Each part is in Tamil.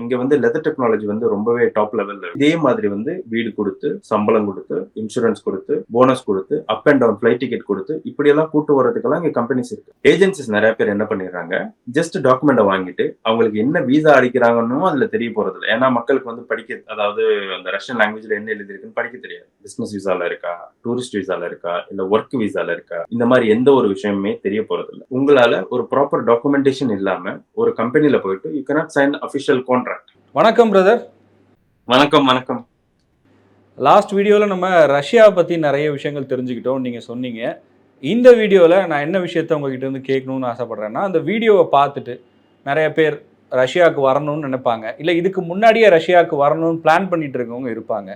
இங்க வந்து லெதர் டெக்னாலஜி வந்து ரொம்பவே டாப் லெவல்ல இதே மாதிரி வந்து வீடு கொடுத்து சம்பளம் கொடுத்து இன்சூரன்ஸ் கொடுத்து போனஸ் கொடுத்து up and down flight ticket கொடுத்து இப்படி எல்லாம் கூட்டு வரதுக்கெல்லாம் இங்க கம்பெனிஸ் இருக்கு. ஏஜென்சிஸ் நிறைய பேர் என்ன பண்ணிடுறாங்க? ஜஸ்ட் டாக்குமெண்ட்டை வாங்கிட்டு அவங்களுக்கு என்ன வீசா அடிக்கிறாங்கன்னு அதுல தெரிய போறது இல்லை. ஏன்னா மக்களுக்கு வந்து படிக்க அதாவது அந்த ரஷ்யன் லாங்குவேஜ்ல என்ன எழுதிருக்குன்னு படிக்க தெரியாது. பிசினஸ் விசால இருக்கா? டூரிஸ்ட் விசால இருக்கா? இல்ல ஒர்க் விசால இருக்கா? இந்த மாதிரி எந்த ஒரு விஷயமே தெரிய போறது இல்லை. உங்களால ஒரு ப்ராப்பர் டாக்குமெண்டேஷன் இல்லாம ஒரு கம்பெனில போயிட்டு you cannot sign official contract வணக்கம் பிரதர் வணக்கம் வணக்கம். லாஸ்ட் வீடியோவில் நம்ம ரஷ்யா பற்றி நிறைய விஷயங்கள் தெரிஞ்சுக்கிட்டோம் நீங்கள் சொன்னீங்க. இந்த வீடியோவில் நான் என்ன விஷயத்த உங்ககிட்ட இருந்து கேட்கணும்னு ஆசைப்பட்றேன்னா அந்த வீடியோவை பார்த்துட்டு நிறைய பேர் ரஷ்யாவுக்கு வரணும்னு நினைப்பாங்க. இல்லை இதுக்கு முன்னாடியே ரஷ்யாவுக்கு வரணும்னு பிளான் பண்ணிட்டு இருக்கவங்க இருப்பாங்க.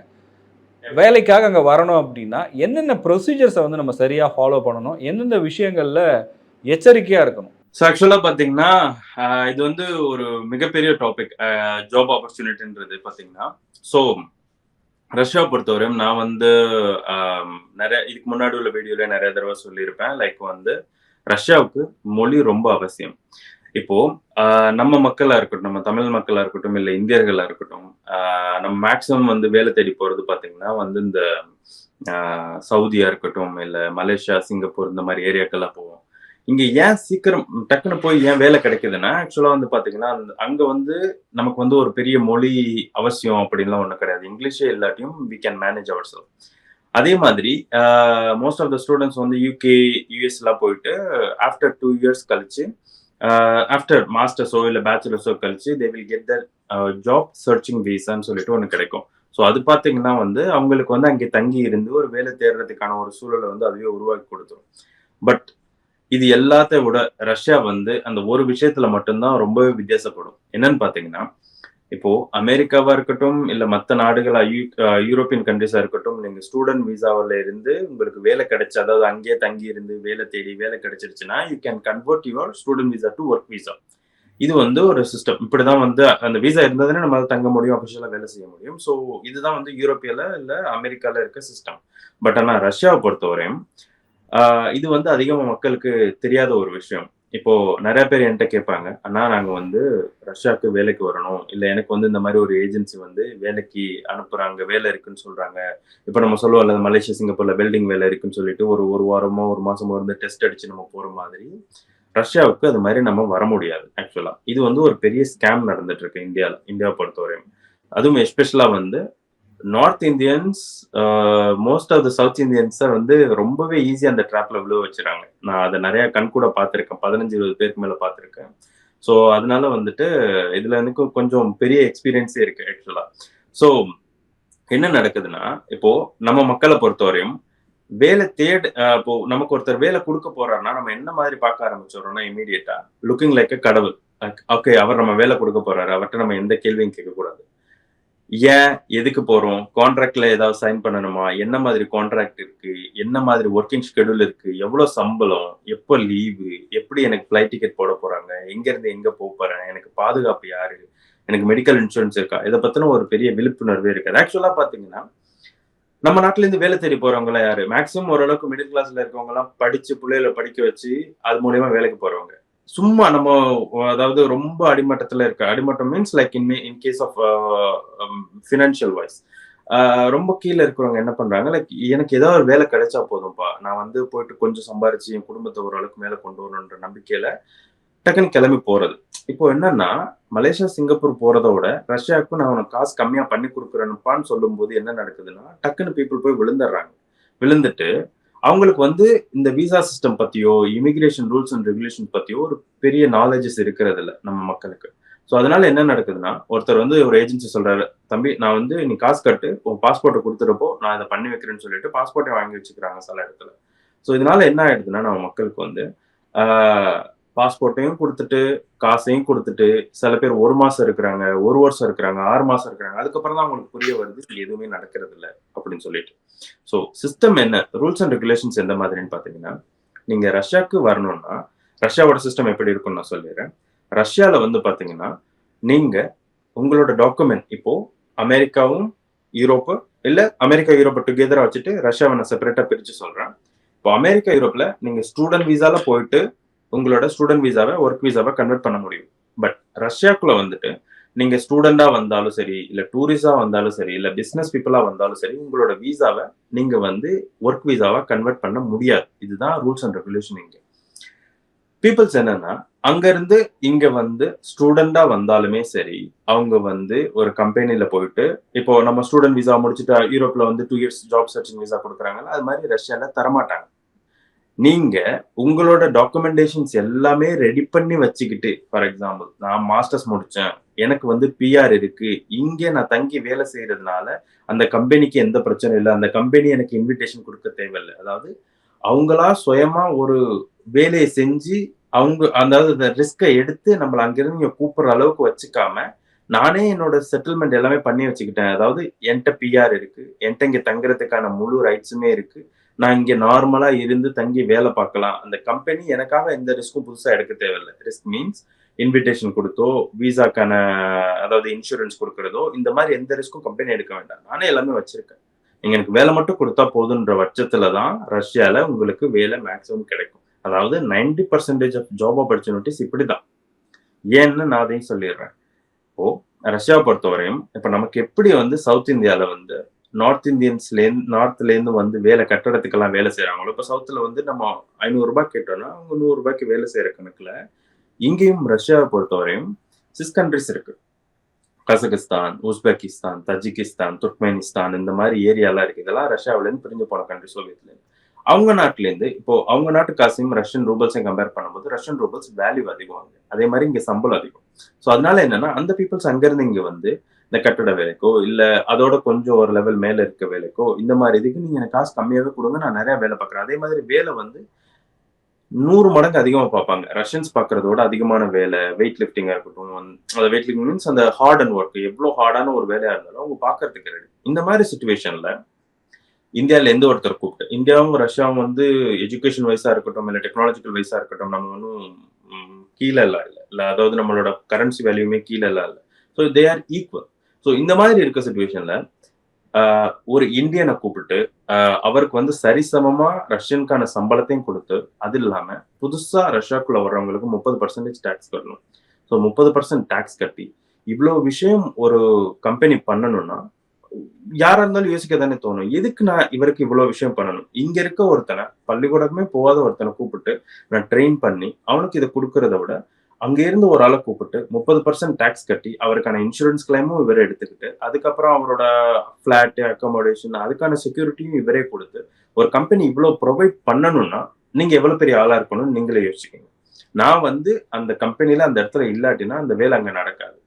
வேலைக்காக அங்கே வரணும் அப்படின்னா என்னென்ன ப்ரொசீஜர்ஸை வந்து நம்ம சரியாக ஃபாலோ பண்ணணும் எந்தெந்த விஷயங்களில் எச்சரிக்கையாக இருக்கணும்? ஸோ ஆக்சுவலாக பார்த்தீங்கன்னா ஆஹ் இது வந்து ஒரு மிகப்பெரிய டாபிக் ஜாப் ஆப்பர்ச்சுனிட்டின்றது பார்த்தீங்கன்னா ஸோ ரஷ்யா பொறுத்தவரையும் நான் வந்து நிறைய இதுக்கு முன்னாடி உள்ள வீடியோல நிறைய தடவை சொல்லியிருப்பேன். லைக் வந்து ரஷ்யாவுக்கு மொழி ரொம்ப அவசியம். இப்போ ஆஹ், நம்ம மக்களா இருக்கட்டும் நம்ம தமிழ் மக்களா இருக்கட்டும் இல்லை இந்தியர்களா இருக்கட்டும் ஆஹ், நம்ம மேக்சிமம் வந்து வேலை தேடி போறது பாத்தீங்கன்னா வந்து இந்த ஆஹ், சவுதியா இருக்கட்டும் இல்லை மலேசியா சிங்கப்பூர் இந்த மாதிரி ஏரியாக்கெல்லாம் போவோம். இங்க ஏன் சீக்கிரம் டக்குன்னு போய் ஏன் வேலை கிடைக்குதுன்னா ஆக்சுவலா வந்து பாத்தீங்கன்னா அங்க வந்து நமக்கு வந்து ஒரு பெரிய மொழி அவசியம் அப்படின்லாம் ஒன்றும் கிடையாது. இங்கிலீஷே இல்லாட்டியும் we can manage ourselves அதே மாதிரி மோஸ்ட் ஆஃப் த ஸ்டூடெண்ட்ஸ் வந்து யூகே யூஎஸ்லாம் போயிட்டு ஆஃப்டர் டூ இயர்ஸ் கழிச்சு ஆஃப்டர் மாஸ்டர்ஸோ இல்லை பேச்சுலர்ஸோ கழிச்சு they will get their job searching வீசான்னு சொல்லிட்டு ஒன்று கிடைக்கும். ஸோ அது பார்த்தீங்கன்னா வந்து அவங்களுக்கு வந்து அங்கே தங்கி இருந்து ஒரு வேலை தேடுறதுக்கான ஒரு சூழலை வந்து அதுவே உருவாக்கி கொடுத்துரும். பட் இது எல்லாத்த விட ரஷ்யா வந்து அந்த ஒரு விஷயத்துல மட்டும்தான் ரொம்பவே வித்தியாசப்படும். என்னன்னு பாத்தீங்கன்னா இப்போ அமெரிக்காவா இருக்கட்டும் இல்ல மற்ற நாடுகள் யூரோப்பியன் கண்ட்ரிஸா இருக்கட்டும் நீங்க ஸ்டூடெண்ட் விசாவில இருந்து உங்களுக்கு வேலை கிடைச்சு அதாவது அங்கேயே தங்கி இருந்து வேலை தேடி வேலை கிடைச்சிருச்சுன்னா you can convert your student visa to work visa இது வந்து ஒரு சிஸ்டம் இப்படிதான் வந்து அந்த விசா இருந்ததுன்னா நம்ம தங்க முடியும் அபிஷியலா வேலை செய்ய முடியும். ஸோ இதுதான் வந்து யூரோப்பியல இல்ல அமெரிக்கால இருக்க சிஸ்டம் பட் ஆனா ரஷ்யாவை பொறுத்தவரையும் இது வந்து அதிகமாக மக்களுக்கு தெரியாத ஒரு விஷயம். இப்போ நிறைய பேர் என்கிட்ட கேட்பாங்க அண்ணா நாங்க வந்து ரஷ்யாவுக்கு வேலைக்கு வரணும். இல்ல எனக்கு வந்து இந்த மாதிரி ஒரு ஏஜென்சி வந்து வேலைக்கு அனுப்புறாங்க வேலை இருக்குன்னு சொல்றாங்க. இப்போ நம்ம சொல்லுவோம்ல மலேசியா சிங்கப்பூர்ல வெல்டிங் வேலை இருக்குன்னு சொல்லிட்டு ஒரு ஒரு வாரமோ ஒரு மாசமோ இருந்து டெஸ்ட் அடிச்சு நம்ம போற மாதிரி ரஷ்யாவுக்கு அது மாதிரி நம்ம வர முடியாது ஆக்சுவலா. இது வந்து ஒரு பெரிய ஸ்கேம் நடந்துட்டு இருக்கு இந்தியாவில் இந்தியாவை பொறுத்தவரையும். அதுவும் எஸ்பெஷலா வந்து north Indians most of the south இந்தியன்ஸை வந்து ரொம்பவே ஈஸியாக அந்த ட்ராப்ல விழுவ வச்சுறாங்க. நான் அதை நிறைய கண் கூட பார்த்துருக்கேன். பதினஞ்சு இருபது பேருக்கு மேல பார்த்துருக்கேன். ஸோ அதனால வந்துட்டு இதுல எனக்கு கொஞ்சம் பெரிய எக்ஸ்பீரியன்ஸே இருக்கு ஆக்சுவலா ஸோ என்ன நடக்குதுன்னா இப்போ நம்ம மக்களை பொறுத்தவரையும் வேலை தேட் இப்போ நமக்கு ஒருத்தர் வேலை கொடுக்க போறாருன்னா நம்ம என்ன மாதிரி பார்க்க ஆரம்பிச்சிடறோம்னா இமீடியட்டா லுக்கிங் லைக் கடவுள். ஓகே அவர் நம்ம வேலை கொடுக்க போறாரு. அவர்கிட்ட நம்ம எந்த கேள்வியும் கேட்கக்கூடாது. ஏன் எதுக்கு போறோம்? கான்ட்ராக்ட்ல ஏதாவது சைன் பண்ணணுமா? என்ன மாதிரி கான்ட்ராக்ட் இருக்கு? என்ன மாதிரி ஒர்க்கிங் ஷெடியூல் இருக்கு? எவ்வளவு சம்பளம்? எப்போ லீவு எப்படி எனக்கு ஃபிளைட் டிக்கெட் போட போறாங்க? எங்க இருந்து எங்க போக போறேன்? எனக்கு பாதுகாப்பு யாரு? எனக்கு மெடிக்கல் இன்சூரன்ஸ் இருக்கா? இதை பத்தின ஒரு பெரிய விழிப்புணர்வே இருக்காது. ஆக்சுவலா பாத்தீங்கன்னா நம்ம நாட்டுல இருந்து வேலை தேடி போறவங்களாம் யாரு? மேக்சிமம் ஓரளவுக்கு மிடில் கிளாஸ்ல இருக்கவங்க எல்லாம் படிச்சு பிள்ளைகளை படிக்க வச்சு அது மூலியமா வேலைக்கு போறவங்க. சும்மா நம்ம அதாவது ரொம்ப அடிமட்டத்துல இருக்க அடிமட்டம் means like in in case of financial wise ரொம்ப கீழே இருக்கிறவங்க என்ன பண்றாங்க லைக் எனக்கு ஏதாவது ஒரு வேலை கிடைச்சா போதும்ப்பா நான் வந்து போயிட்டு கொஞ்சம் சம்பாரிச்சு என் குடும்பத்தை ஓரளவுக்கு மேலே கொண்டு வரணுன்ற நம்பிக்கையில டக்குன்னு கிளம்பி போறது. இப்போ என்னன்னா மலேசியா சிங்கப்பூர் போறத விட ரஷ்யாவுக்கு நான் உனக்கு காசு கம்மியா பண்ணி கொடுக்குறேன்னுப்பான்னு சொல்லும்போது என்ன நடக்குதுன்னா டக்குன்னு பீப்புள் போய் விழுந்துடுறாங்க. விழுந்துட்டு அவங்களுக்கு வந்து இந்த விசா சிஸ்டம் பத்தியோ இமிகிரேஷன் ரூல்ஸ் அண்ட் ரெகுலேஷன் பத்தியோ ஒரு பெரிய நாலேஜஸ் இருக்கிறது இல்லை நம்ம மக்களுக்கு. ஸோ அதனால என்ன நடக்குதுன்னா ஒருத்தர் வந்து ஒரு ஏஜென்சி சொல்றாரு தம்பி நான் வந்து நீ காசு கட்டு உன் பாஸ்போர்ட்டை கொடுத்துறப்போ நான் இதை பண்ணி வைக்கிறேன்னு சொல்லிட்டு பாஸ்போர்ட்டை வாங்கி வச்சுக்கிறாங்க சில இடத்துல. ஸோ இதனால என்ன ஆயிடுதுன்னா நம்ம மக்களுக்கு வந்து பாஸ்போர்ட்டையும் கொடுத்துட்டு காசையும் கொடுத்துட்டு சில பேர் ஒரு மாசம் இருக்கிறாங்க ஒரு வருஷம் இருக்கிறாங்க ஆறு மாசம் இருக்கிறாங்க அதுக்கப்புறம் தான் அவங்களுக்கு புரிய வருது எதுவுமே நடக்கிறது இல்லை அப்படின்னு சொல்லிட்டு. ஸோ சிஸ்டம் என்ன? ரூல்ஸ் அண்ட் ரெகுலேஷன்ஸ் எந்த மாதிரின்னு பாத்தீங்கன்னா நீங்க ரஷ்யாவுக்கு வரணும்னா ரஷ்யாவோட சிஸ்டம் எப்படி இருக்கும்னு நான் சொல்லிடுறேன். ரஷ்யால வந்து பாத்தீங்கன்னா நீங்க உங்களோட டாக்குமெண்ட் இப்போ அமெரிக்காவும் யூரோப்பு இல்ல அமெரிக்கா யூரோப்பை டுகெதரா வச்சுட்டு ரஷ்யாவை நான் செப்பரேட்டா பிரிச்சு சொல்றேன். இப்போ அமெரிக்கா யூரோப்ல நீங்க ஸ்டூடெண்ட் விசால போயிட்டு உங்களோட ஸ்டூடெண்ட் விசாவை ஒர்க் விசாவை கன்வெர்ட் பண்ண முடியும். பட் ரஷ்யாக்குள்ள வந்துட்டு நீங்க ஸ்டூடெண்டா வந்தாலும் சரி இல்ல டூரிஸ்டா வந்தாலும் சரி இல்ல பிசினஸ் பீப்புளா வந்தாலும் சரி உங்களோட விசாவை நீங்க வந்து ஒர்க் விசாவா கன்வெர்ட் பண்ண முடியாது. இதுதான் ரூல்ஸ் அண்ட் ரெகுலேஷன் இங்க. பீப்புள்ஸ் என்னன்னா அங்க இருந்து இங்க வந்து ஸ்டூடெண்டா வந்தாலுமே சரி அவங்க வந்து ஒரு கம்பெனில போயிட்டு இப்போ நம்ம ஸ்டூடெண்ட் விசா முடிச்சுட்டு யூரோப்ல வந்து two years job searching visa கொடுக்குறாங்கல்ல அது மாதிரி ரஷ்யால தரமாட்டாங்க. நீங்க உங்களோட டாக்குமெண்டேஷன்ஸ் எல்லாமே ரெடி பண்ணி வச்சுக்கிட்டு ஃபார் எக்ஸாம்பிள் நான் மாஸ்டர்ஸ் முடிச்சேன். எனக்கு வந்து பிஆர் இருக்கு. இங்க நான் தங்கி வேலை செய்யறதுனால அந்த கம்பெனிக்கு எந்த பிரச்சனையும் இல்லை. அந்த கம்பெனி எனக்கு இன்விடேஷன் கொடுக்க தேவையில்லை. அதாவது அவங்களா சுயமா ஒரு வேலையை செஞ்சு அவங்க அதாவது அந்த ரிஸ்கை எடுத்து நம்மளை அங்கிருந்து இங்க கூப்பிடுற அளவுக்கு வச்சுக்காம நானே என்னோட செட்டில்மெண்ட் எல்லாமே பண்ணி வச்சுக்கிட்டேன். அதாவது என்கிட்ட பிஆர் இருக்கு. என்கிட்ட இங்க தங்குறதுக்கான முழு ரைட்ஸுமே இருக்கு. நான் இங்கே நார்மலாக இருந்து தங்கி வேலை பார்க்கலாம். அந்த கம்பெனி எனக்காக எந்த ரிஸ்க்கும் புதுசாக எடுக்க தேவையில்லை. ரிஸ்க் மீன்ஸ் இன்விடேஷன் கொடுத்தோ விசாக்கான அதாவது இன்சூரன்ஸ் கொடுக்கறதோ இந்த மாதிரி எந்த ரிஸ்க்கும் கம்பெனி எடுக்க வேண்டாம். நானே எல்லாமே வச்சிருக்கேன். நீங்க எனக்கு வேலை மட்டும் கொடுத்தா போதுன்ற பட்சத்துல தான் ரஷ்யால உங்களுக்கு வேலை மேக்ஸிமம் கிடைக்கும். அதாவது ninety percentage of job opportunities இப்படிதான். ஏன்னு நான் அதையும் சொல்லிடுறேன். இப்போ ரஷ்யாவை பொறுத்தவரையும் இப்ப நமக்கு எப்படி வந்து சவுத் இந்தியாவில் வந்து நார்த் இந்தியன்ஸ்ல இருந்து நார்த்ல இருந்து வந்து வேலை கட்டடத்துக்கெல்லாம் வேலை செய்யறாங்களோ இப்ப சவுத்துல வந்து நம்ம ஐநூறுரூபா கேட்டோம்னா அவங்க நூறு ரூபாய்க்கு வேலை செய்யற கணக்குல இங்கேயும் ரஷ்யாவை பொறுத்தவரையும் சிஸ் கண்ட்ரிஸ் இருக்கு. கசகஸ்தான் உஸ்பெகிஸ்தான் தஜிகிஸ்தான் துர்க்மெனிஸ்தான் இந்த மாதிரி ஏரியாலாம் இருக்கு. இதெல்லாம் ரஷ்யாவிலேருந்து பிரிஞ்சு போன கண்ட்ரி சோவியத்லேருந்து அவங்க நாட்டுல இருந்து இப்போ அவங்க நாட்டு காசையும் ரஷ்யன் ரூபல்ஸையும் கம்பேர் பண்ணும்போது ரஷ்யன் ரூபல்ஸ் வேல்யூ அதிகம் அதே மாதிரி இங்க சம்பளம் அதிகம். ஸோ அதனால என்னன்னா அந்த பீப்புள்ஸ் அங்கேருந்து இங்கே வந்து இந்த கட்டட வேலைக்கோ இல்ல அதோட கொஞ்சம் ஒரு லெவல் மேல இருக்க வேலைக்கோ இந்த மாதிரி இதுக்கு நீங்க எனக்கு காசு கம்மியாவே கொடுங்க நான் நிறைய வேலை பார்க்குறேன். அதே மாதிரி வேலை வந்து நூறு மடங்கு அதிகமா பார்ப்பாங்க. ரஷ்யன்ஸ் பார்க்கறதோட அதிகமான வேலை வெயிட் லிஃப்டிங்காக இருக்கட்டும் அந்த வெயிட் லிஃப்டிங் மீன்ஸ் அந்த ஹார்ட் அண்ட் ஒர்க் எவ்வளவு ஹார்டான ஒரு வேலையா இருந்தாலும் அவங்க பார்க்கறதுக்கு ரெடி இந்த மாதிரி சுச்சுவேஷன்ல இந்தியாவில் எந்த ஒருத்தர் கூப்பிட்டு இந்தியாவும் ரஷ்யாவும் வந்து எஜுகேஷன் வைஸா இருக்கட்டும் இல்லை டெக்னாலஜிக்கல் வைஸா இருக்கட்டும் நம்ம ஒன்றும் கீழே இல்லை இல்லை. இல்லை அதாவது நம்மளோட கரன்சி வேல்யூமே கீழே இல்லை இல்லை. So they are equal so இந்த மாதிரி இருக்க சுச்சுவேஷன்ல ஒரு இந்தியனை கூப்பிட்டு அவருக்கு வந்து சரிசமமா ரஷ்யனுக்கான சம்பளத்தையும் கொடுத்து அது இல்லாம புதுசா ரஷ்யாக்குள்ள வர்றவங்களுக்கு முப்பது பர்சன்டேஜ் டேக்ஸ் கட்டணும். ஸோ முப்பது பர்சன்ட் டேக்ஸ் கட்டி இவ்வளவு விஷயம் ஒரு கம்பெனி பண்ணணும்னா யாரா இருந்தாலும் யோசிக்க தானே தோணும். எதுக்கு நான் இவருக்கு இவ்வளவு விஷயம் பண்ணணும்? இங்க இருக்க ஒருத்தனை பள்ளிக்கூடமே போகாத ஒருத்தனை கூப்பிட்டு நான் ட்ரெயின் பண்ணி அவனுக்கு இதை கொடுக்கறத விட அங்கேருந்து ஒரு ஆளை கூப்பிட்டு முப்பது பர்சன்ட் டேக்ஸ் கட்டி அவருக்கான இன்சூரன்ஸ் கிளைமும் இவரே எடுத்துக்கிட்டு அதுக்கப்புறம் அவரோட ஃப்ளாட்டு அக்காமடேஷன் அதுக்கான செக்யூரிட்டியும் இவரே கொடுத்து ஒரு கம்பெனி இவ்வளோ ப்ரொவைட் பண்ணணும்னா நீங்கள் எவ்வளோ பெரிய ஆளாக இருக்கணும்னு நீங்களே யோசிக்கணும். நான் வந்து அந்த கம்பெனியில் அந்த இடத்துல இல்லாட்டினா அந்த வேலை அங்கே நடக்காது.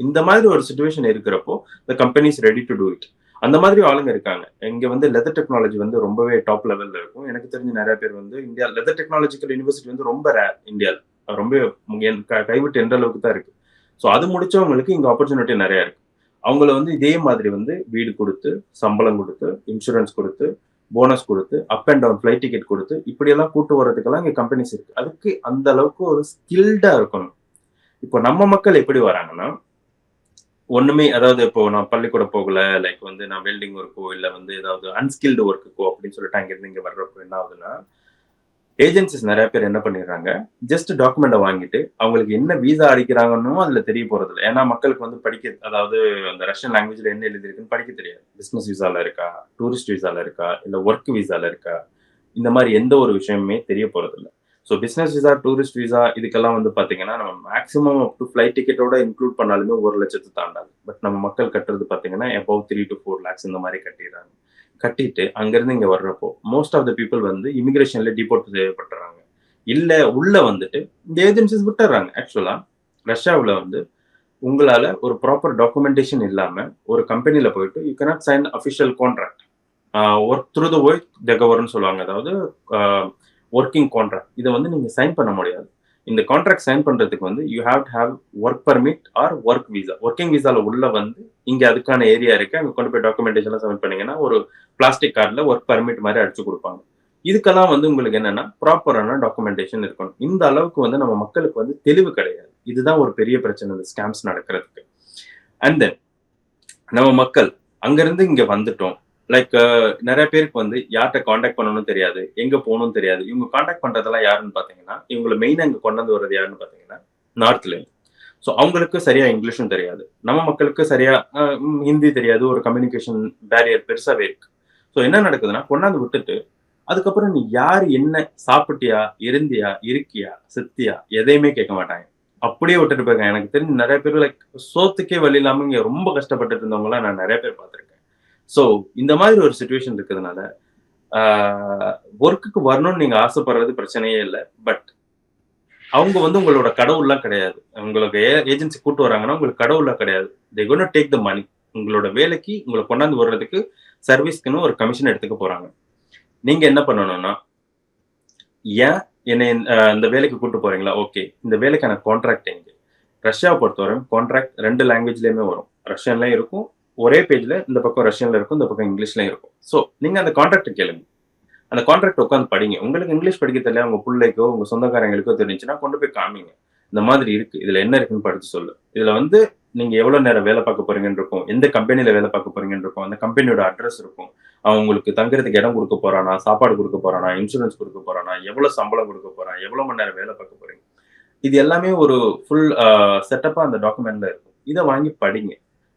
இந்த மாதிரி ஒரு சுச்சுவேஷன் இருக்கிறப்போ the companies ready to do it அந்த மாதிரி ஆளுங்க இருக்காங்க. இங்க வந்து லெதர் டெக்னாலஜி வந்து ரொம்பவே டாப் லெவல்ல இருக்கும். எனக்கு தெரிஞ்ச நிறைய பேர் வந்து இந்தியா லெதர் டெக்னாலஜிக்கல் யூனிவர்சிட்டி வந்து ரொம்ப ரேர் இந்தியாவில் ரொம்ப கைவிட்டு என்ற அளவுக்கு தான் இருக்கு. ஸோ அது முடிச்சவங்களுக்கு இங்கே ஆப்பர்ச்சுனிட்டி நிறையா இருக்கு. அவங்கள வந்து இதே மாதிரி வந்து வீடு கொடுத்து சம்பளம் கொடுத்து இன்சூரன்ஸ் கொடுத்து போனஸ் கொடுத்து up and down flight ticket கொடுத்து இப்படியெல்லாம் கூட்டு வர்றதுக்கெல்லாம் இங்கே கம்பெனிஸ் இருக்கு. அதுக்கு அந்த அளவுக்கு ஒரு ஸ்கில்டாக இருக்கணும். இப்போ நம்ம மக்கள் எப்படி வராங்கன்னா ஒண்ணுமே அதாவது இப்போ நான் பள்ளிக்கூடம் போகல லைக் வந்து நான் வெல்டிங் ஒர்க்கோ இல்லை வந்து ஏதாவது அன்ஸ்கில்டு ஒர்க்குக்கோ அப்படின்னு சொல்லிட்டு அங்கிருந்து இங்கே வர்றப்போ என்ன ஆகுதுன்னா ஏஜென்சிஸ் நிறைய பேர் என்ன பண்ணிடுறாங்க? ஜஸ்ட் டாக்குமெண்ட்டை வாங்கிட்டு அவங்களுக்கு என்ன வீசா அடிக்கிறாங்கன்னு அதுல தெரிய போறது இல்லை ஏன்னா மக்களுக்கு வந்து படிக்க அதாவது அந்த ரஷ்யன் லாங்குவேஜ்ல என்ன எழுதியிருக்குன்னு படிக்க தெரியாது. பிஸ்னஸ் விசால இருக்கா? டூரிஸ்ட் விசால இருக்கா? இல்ல ஒர்க் விசால இருக்கா? இந்த மாதிரி எந்த ஒரு விஷயமுமே தெரிய போறது இல்லை so business visa tourist visa இதுக்கெல்லாம் வந்து பாத்தீங்கன்னா நம்ம மேக்ஸிமம் அப் டு ஃபிளைட் டிக்கெட்டோட இன்க்ளூட் பண்ணாலுமே ஒரு லட்சத்து தாண்டாது. பட் நம்ம மக்கள் கட்டுறது பாத்தீங்கன்னா above three to four lakhs இந்த மாதிரி கட்டிடுறாங்க. கட்டிட்டு அங்கிருந்து இங்க வர்றப்போ மோஸ்ட் ஆஃப் த பீப்புள் வந்து இமிகிரேஷன்ல டிபோர்ட் செய்யப்பட்டுறாங்க. இல்ல உள்ள வந்துட்டு இந்த ஏஜென்சிஸ் விட்டுறாங்க. ஆக்சுவலா ரஷ்யாவில் வந்து உங்களால ஒரு ப்ராப்பர் டாக்குமெண்டேஷன் இல்லாம ஒரு கம்பெனியில போயிட்டு you cannot sign official contract work through the work கவர்னு சொல்லுவாங்க. அதாவது ஒர்க்கிங் கான்ட்ராக்ட் இதை வந்து நீங்க சைன் பண்ண முடியாது. இந்த கான்ட்ராக்ட் சைன் பண்றதுக்கு வந்து you have to have work permit or work visa working விசால உள்ள வந்து இங்க அதுக்கான ஏரியா இருக்கு. அங்க கொண்டு போய் டாக்குமெண்டேஷன் சப்மிட் பண்ணீங்கன்னா ஒரு பிளாஸ்டிக் கார்டில் ஒர்க் பர்மிட் மாதிரி அடிச்சு கொடுப்பாங்க. இதுக்கெல்லாம் வந்து உங்களுக்கு என்னன்னா ப்ராப்பரான டாக்குமெண்டேஷன் இருக்கணும். இந்த அளவுக்கு வந்து நம்ம மக்களுக்கு வந்து தெளிவு கிடையாது. இதுதான் ஒரு பெரிய பிரச்சனை இந்த ஸ்கேம்ஸ் நடக்கிறதுக்கு. அண்ட் தென் நம்ம மக்கள் அங்கேருந்து இங்கே வந்துட்டோம். லைக் நிறைய பேருக்கு வந்து யார்கிட்ட காண்டாக்ட் பண்ணணும் தெரியாது எங்கே போகணும்னு தெரியாது. இவங்க காண்டாக்ட் பண்ணுறதெல்லாம் யாருன்னு பார்த்தீங்கன்னா இவங்களை மெயினாக இங்கே கொண்டு வந்து வர்றது யாருன்னு பார்த்தீங்கன்னா நார்த்லேருந்து ஸோ அவங்களுக்கு சரியா இங்கிலீஷும் தெரியாது. நம்ம மக்களுக்கு சரியா ஹிந்தி தெரியாது. ஒரு கம்யூனிகேஷன் பேரியர் பெருசாகவே இருக்கு. ஸோ என்ன நடக்குதுன்னா கொண்டாந்து விட்டுட்டு அதுக்கப்புறம் நீ யார் என்ன சாப்பிட்டியா இருந்தியா இருக்கியா செத்தியா எதையுமே கேட்க மாட்டாங்க. அப்படியே விட்டுட்டு போயிருக்காங்க. எனக்கு தெரிஞ்சு நிறைய பேர் லைக் சோத்துக்கே வழி இல்லாம இங்க ரொம்ப கஷ்டப்பட்டுட்டு இருந்தவங்களாம் நான் நிறைய பேர் பார்த்திருக்கேன். ஸோ இந்த மாதிரி ஒரு சுச்சுவேஷன் இருக்கிறதுனால ஒர்க்குக்கு வரணும்னு நீங்க ஆசைப்படுறது பிரச்சனையே இல்லை. பட் அவங்க வந்து உங்களோட கடவுள்லாம் கிடையாது. உங்களுக்கு ஏஜென்சி கூட்டு வராங்கன்னா உங்களுக்கு கடவுள்லாம் கிடையாது. தே கோன் டேக் த மணி உங்களோட வேலைக்கு உங்களை கொண்டாந்து வர்றதுக்கு சர்வீஸ்க்குன்னு ஒரு கமிஷன் எடுத்துக்க போறாங்க. நீங்க என்ன பண்ணணும்னா ஏன் என்னை இந்த வேலைக்கு கூட்டு போறீங்களா? ஓகே இந்த வேலைக்கான கான்ட்ராக்ட் எங்க? ரஷ்யாவை பொறுத்தவரை கான்ட்ராக்ட் ரெண்டு லாங்குவேஜ்லயுமே வரும். ரஷ்யன்லயும் இருக்கும் ஒரே பேஜ்ல இந்த பக்கம் ரஷ்யன்ல இருக்கும் இந்த பக்கம் இங்கிலீஷ்லயும் இருக்கும். ஸோ நீங்க அந்த கான்ட்ராக்ட் கேளுங்க. அந்த கான்ட்ராக்ட் உட்காந்து படிங்க. உங்களுக்கு இங்கிலீஷ் படிக்க தெரியல உங்க பிள்ளைக்கோ உங்க சொந்தக்காரங்களுக்கோ தெரிஞ்சுன்னா கொண்டு போய் காமிங்க. இந்த மாதிரி இருக்கு. இதுல என்ன இருக்குன்னு படிச்சு சொல்லு. இதுல வந்து நீங்கள் எவ்வளோ நேரம் வேலை பார்க்க போறீங்கன்னு இருக்கும் எந்த கம்பெனியில் வேலை பார்க்க போறீங்கன்னு இருக்கும் அந்த கம்பெனியோட அட்ரஸ் இருக்கும். அவன் உங்களுக்கு தங்குறதுக்கு இடம் கொடுக்க போறானா சாப்பாடு கொடுக்க போறானா இன்சூரன்ஸ் கொடுக்க போறானா எவ்வளோ சம்பளம் கொடுக்க போறான் எவ்வளோ மணி நேரம் வேலை பார்க்க போறீங்க. இது எல்லாமே ஒரு ஃபுல் செட்டப்பாக அந்த டாக்குமெண்ட்ல இருக்கும். இதை வாங்கி படிங்க.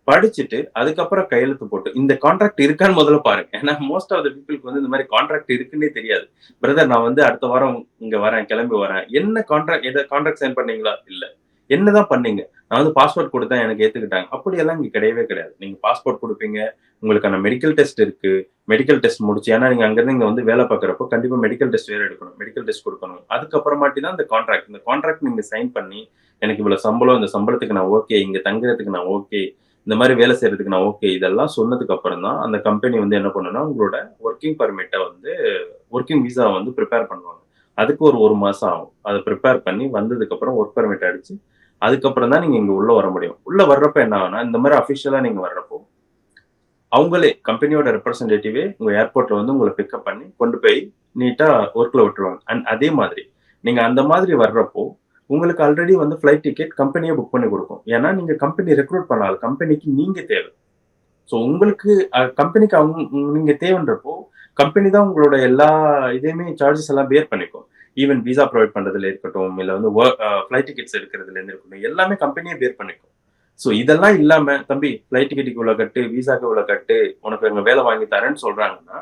படிச்சுட்டு அதுக்கப்புறம் கையெழுத்து போட்டு இந்த கான்ட்ராக்ட் இருக்கான்னு முதல்ல பாருங்க. ஏன்னா மோஸ்ட் ஆஃப் த பீப்புளுக்கு வந்து இந்த மாதிரி கான்ட்ராக்ட் இருக்குன்னே தெரியாது. பிரதர் நான் வந்து அடுத்த வாரம் இங்க வரேன் கிளம்பி வரேன். என்ன கான்ட்ராக்ட் எதை கான்ட்ராக்ட் சைன் பண்ணீங்களா? இல்லை. என்னதான் பண்ணீங்க? நான் வந்து பாஸ்போர்ட் கொடுத்தா எனக்கு ஏத்துக்கிட்டாங்க. அப்படியெல்லாம் இங்க கிடையவே கிடையாது. நீங்க பாஸ்போர்ட் கொடுப்பீங்க. உங்களுக்கான மெடிக்கல் டெஸ்ட் இருக்கு. மெடிக்கல் டெஸ்ட் முடிச்சு ஏன்னா நீங்க அங்கிருந்து இங்க வந்து வேலை பார்க்குறப்போ கண்டிப்பா மெடிக்கல் டெஸ்ட் வேற எடுக்கணும். மெடிக்கல் டெஸ்ட் கொடுக்கணும். அதுக்கப்புறமாட்டி தான் இந்த கான்ட்ராக்ட் இந்த கான்ட்ராக்ட் நீங்க சைன் பண்ணி எனக்கு இவ்வளவு சம்பளம் இந்த சம்பளத்துக்கு நான் ஓகே இங்க தங்குறதுக்கு நான் ஓகே இந்த மாதிரி வேலை செய்யறதுக்கு நான் ஓகே இதெல்லாம் சொன்னதுக்கு அப்புறம் தான் அந்த கம்பெனி வந்து என்ன பண்ணுன்னா உங்களோட ஒர்க்கிங் பர்மிட்டை வந்து ஒர்க்கிங் விசா வந்து ப்ரிப்பேர் பண்ணுவாங்க. அதுக்கு ஒரு ஒரு மாசம் ஆகும். அதை ப்ரிப்பேர் பண்ணி வந்ததுக்கு அப்புறம் ஒர்க் பர்மிட் அடிச்சு அதுக்கப்புறம் தான் நீங்க இங்க உள்ள வர முடியும். உள்ள வர்றப்ப என்ன ஆகும்னா இந்த மாதிரி அஃபிஷியலா நீங்க வர்றப்போ அவங்களே கம்பெனியோட ரெப்ரசன்டேட்டிவே உங்க ஏர்போர்ட்ல வந்து உங்களை பிக்கப் பண்ணி கொண்டு போய் நீட்டா ஒர்க்ல விட்டுருவாங்க. அண்ட் அதே மாதிரி நீங்க அந்த மாதிரி வர்றப்போ உங்களுக்கு ஆல்ரெடி வந்து ஃப்ளைட் டிக்கெட் கம்பெனியே புக் பண்ணி கொடுக்கும். ஏன்னா நீங்க கம்பெனி ரெக்ரூட் பண்ணாலும் கம்பெனிக்கு நீங்க தேவை. ஸோ உங்களுக்கு கம்பெனிக்கு அவங்க நீங்க தேவைன்றப்போ கம்பெனி தான் உங்களோட எல்லா இதையுமே சார்ஜஸ் எல்லாம் பேர் பண்ணிக்கும். ஈவன் விசா ப்ரொவைட் பண்றதுல இருக்கட்டும் இல்ல வந்து ஃப்ளைட் டிக்கெட்ஸ் uh, எடுக்கிறதுல இருந்து இருக்கட்டும் எல்லாமே கம்பெனியே பேர் பண்ணிக்கும். ஸோ இதெல்லாம் இல்லாம தம்பி ஃப்ளைட் டிக்கெட்டுக்கு இவ்வளோ கட்டு விசாக்கு இவ்வளோ கட்டு உனக்கு எங்க வேலை வாங்கி தரேன்னு சொல்றாங்கன்னா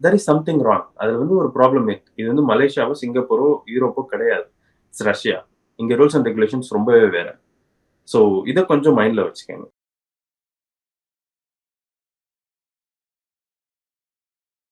தர் இஸ் சம்திங் ராங் அதுல வந்து ஒரு ப்ராப்ளம் இருக்கு. இது வந்து மலேசியாவோ சிங்கப்பூரோ யூரோப்போ கிடையாது. இட்ஸ் ரஷ்யா இங்க ரூல்ஸ் அண்ட் ரெகுலேஷன்ஸ் ரொம்பவே வேற. ஸோ இதை கொஞ்சம் மைண்ட்ல வச்சுக்கோங்க.